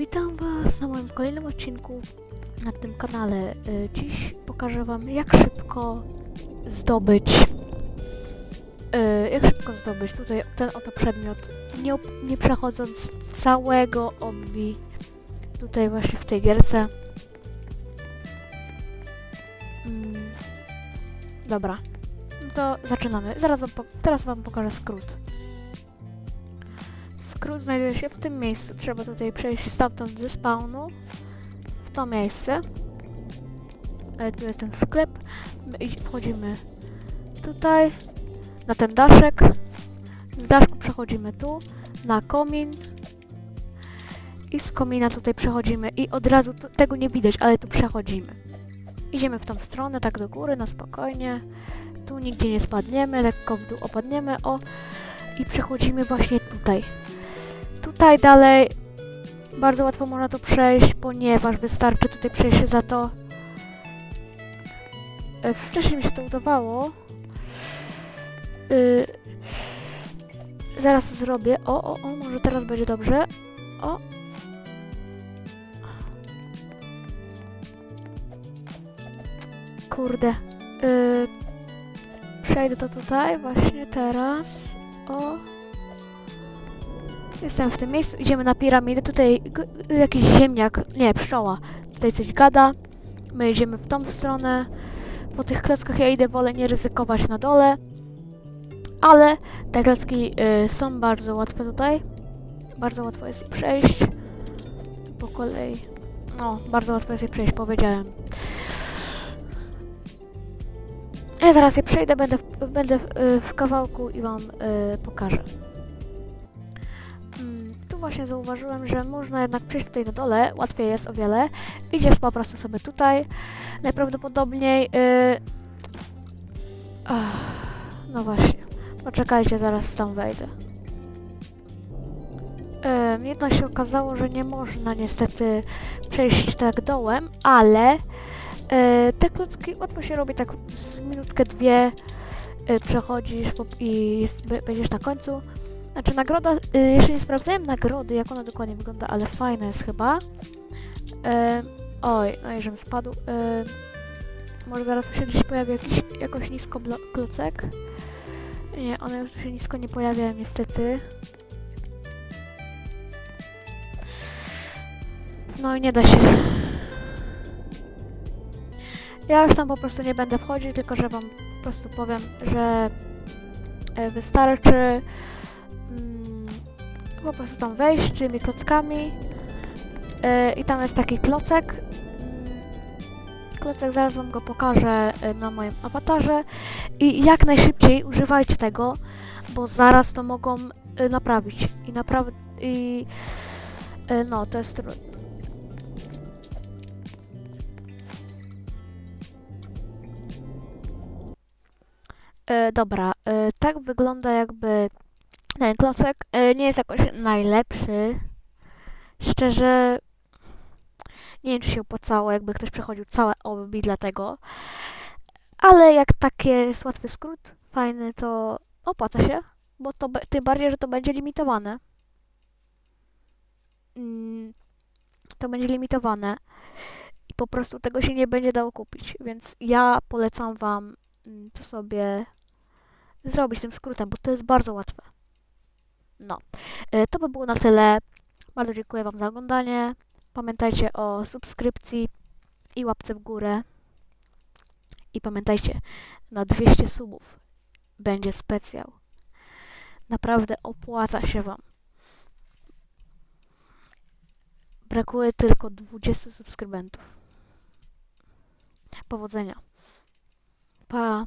Witam Was na moim kolejnym odcinku na tym kanale. Y, Dziś pokażę Wam, jak szybko zdobyć. y, Jak szybko zdobyć tutaj ten oto przedmiot, nie, nie przechodząc całego obwi tutaj właśnie w tej gierce. Mm, Dobra, to zaczynamy. Zaraz wam teraz Wam pokażę skrót. Skrót znajduje się w tym miejscu. Trzeba tutaj przejść stamtąd ze spawnu w to miejsce. E, tu jest ten sklep. My wchodzimy tutaj na ten daszek. Z daszku przechodzimy tu na komin. I z komina tutaj przechodzimy i od razu tego nie widać, ale tu przechodzimy. Idziemy w tą stronę, tak do góry, na spokojnie. Tu nigdzie nie spadniemy, lekko w dół opadniemy, o. I przechodzimy właśnie tutaj. Tutaj dalej bardzo łatwo można to przejść, ponieważ wystarczy tutaj przejść za to. E, Wcześniej mi się to udawało. Y, zaraz zrobię. O, o, o, może teraz będzie dobrze. O. Kurde. Y, przejdę to tutaj, właśnie teraz. O. Jestem w tym miejscu, idziemy na piramidę, tutaj jakiś ziemniak, nie, pszczoła, tutaj coś gada, my idziemy w tą stronę, po tych klockach ja idę, wolę nie ryzykować na dole, ale te klocki y, są bardzo łatwe tutaj, bardzo łatwo jest je przejść, po kolei, no, bardzo łatwo jest je przejść, powiedziałem. Ja teraz je przejdę, będę w, będę w, y, w kawałku i wam y, pokażę. Właśnie zauważyłem, że można jednak przejść tutaj na dole, łatwiej jest o wiele. Idziesz po prostu sobie tutaj. Najprawdopodobniej. Yy... ach, no właśnie. Poczekajcie, zaraz tam wejdę. Ym, jednak się okazało, że nie można niestety przejść tak dołem, ale yy, te klocki łatwo się robi tak z minutkę, dwie. Yy, przechodzisz i jest, będziesz na końcu. Znaczy nagroda, y, jeszcze nie sprawdzałem nagrody, jak ona dokładnie wygląda, ale fajna jest chyba. Em, oj, no i żebym spadł. Em, może zaraz tu się gdzieś pojawi jakiś, jakoś nisko klocek. Nie, one już się nisko nie pojawiają niestety. No i nie da się. Ja już tam po prostu nie będę wchodzić, tylko że wam po prostu powiem, że e, wystarczy po prostu tam wejść tymi klockami yy, i tam jest taki klocek. Klocek zaraz wam go pokażę y, na moim awatarze i jak najszybciej używajcie tego, bo zaraz to mogą y, naprawić i naprawdę i no to jest trudne. E, dobra, e, tak wygląda jakby ten klocek. E, nie jest jakoś najlepszy. Szczerze, nie wiem, czy się opłacało, jakby ktoś przechodził całe obbi dlatego. Ale jak taki jest łatwy skrót, fajny, to opłaca się, bo to tym bardziej, że to będzie limitowane. Mm, to będzie limitowane i po prostu tego się nie będzie dało kupić, więc ja polecam wam, mm, co sobie zrobić tym skrótem, bo to jest bardzo łatwe. No, E, to by było na tyle. Bardzo dziękuję Wam za oglądanie. Pamiętajcie o subskrypcji i łapce w górę. I pamiętajcie, na 200 subów będzie specjał. Naprawdę opłaca się Wam. Brakuje tylko 20 subskrybentów. Powodzenia. Pa.